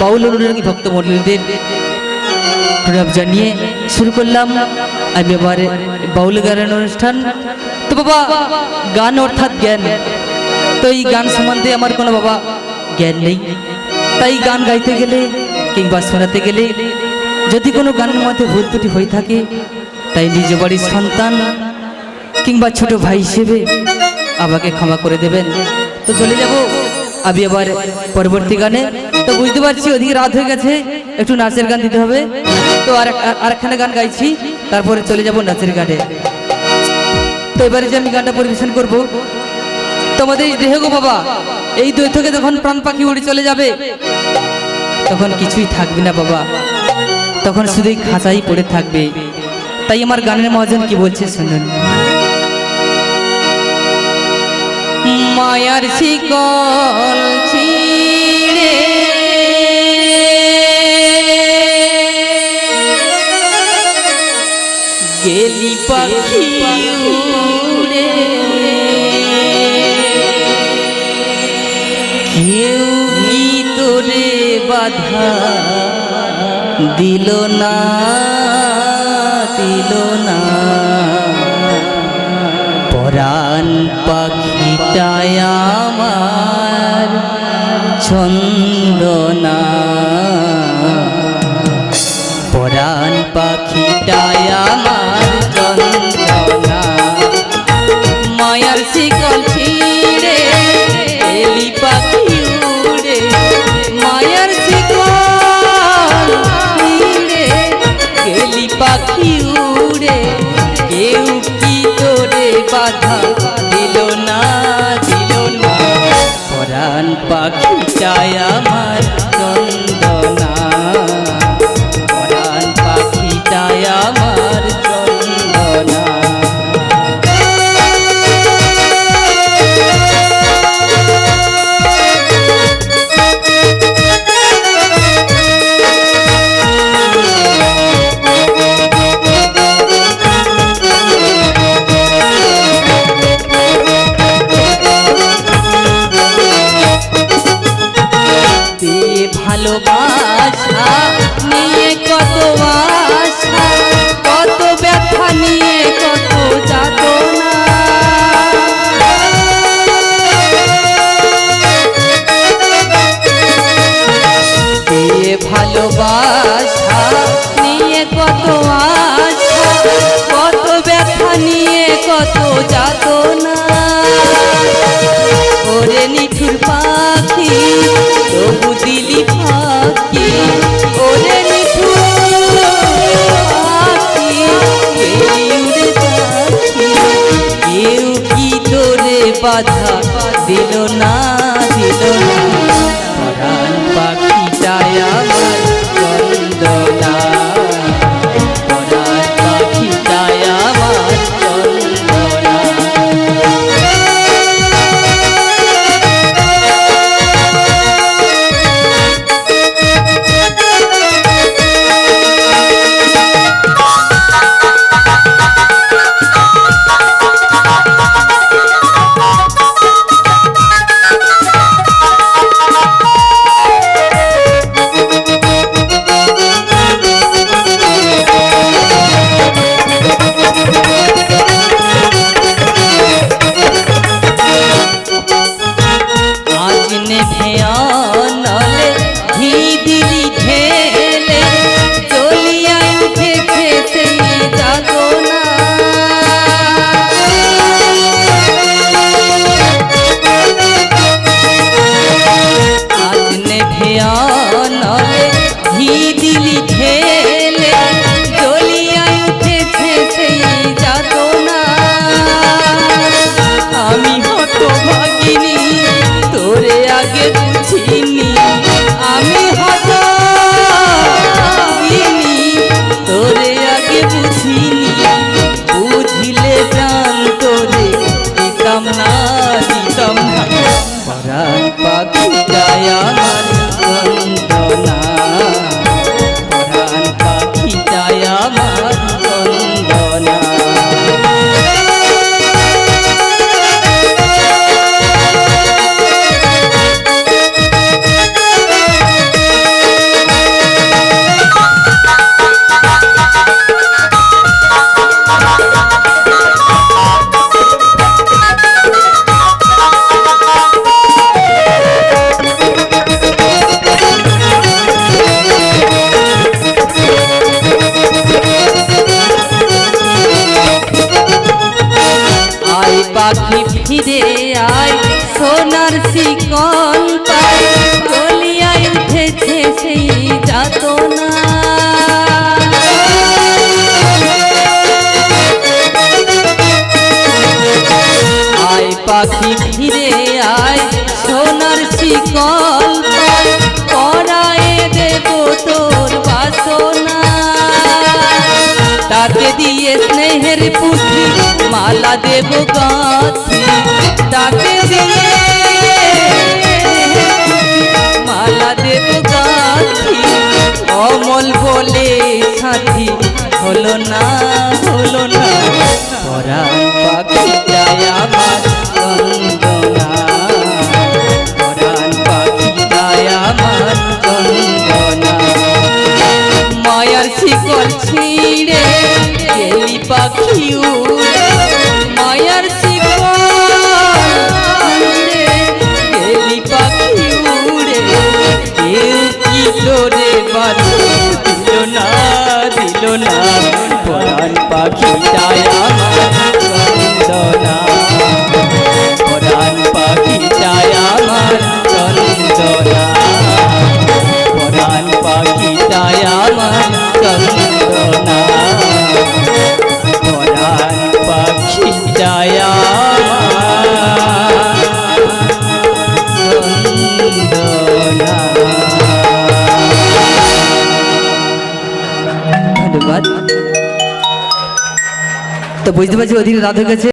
বাউল অনুরাগী ভক্ত মন্ডলীদের প্রণাম জানিয়ে শুরু করলাম আমি এবার বাউল গানের অনুষ্ঠান তো বাবা গান অর্থাৎ জ্ঞান তো এই গান সম্বন্ধে আমার কোনো বাবা জ্ঞান নেই তাই গান গাইতে গেলে কিংবা শোনাতে গেলে যদি কোনো গানের মধ্যে ভুল ত্রুটি হয়ে থাকে তাই নিজ বাড়ির সন্তান কিংবা ছোট ভাই হিসেবে আমাকে ক্ষমা করে দেবেন তো চলে যাব আমি আবার পরবর্তী গানে। তো বুঝতে পারছি, ওদিকে রাত হয়ে গেছে, একটু নাচের গান দিতে হবে। তো আর আরেকখানে গান গাইছি, তারপরে চলে যাব নাচের গানে তো এবারে যে আমি গানটা পরিবেশন করব, তোমাদের দেহ গো বাবা, এই দই থেকে যখন প্রাণ পাখি উড়ে চলে যাবে, তখন কিছুই থাকবে না বাবা। তখন শুধুই খাঁচাই পড়ে থাকবে। তাই আমার গানের মহাজন কি বলছে শুনুন। মায়ার শিকল ছিঁড়ে। গেলি পাখি উড়ে। কেউ তোরে বাধা দিল না দিল না। পরাণ পাখিটায় আমার ছন্দনা। পরাণ পাখিটায় আমার চন্দনা বাধা দিল না দিল না। পরাণ পাখিটায় আমার। ভালোবাসা নিয়ে কত আশা কেউ কি তোরে বাধা দিল না দিল না। না পাখি পাখি ফিরে আয় সোনার শিকন পায়। চলিয়ায় উঠেছে সেই যাতনা। দেব গাছি তাকে মালা দেব গাছি অমল বলে সাথী হলো না। তো বুঝতে পারছি ওদিকে রাধে গেছে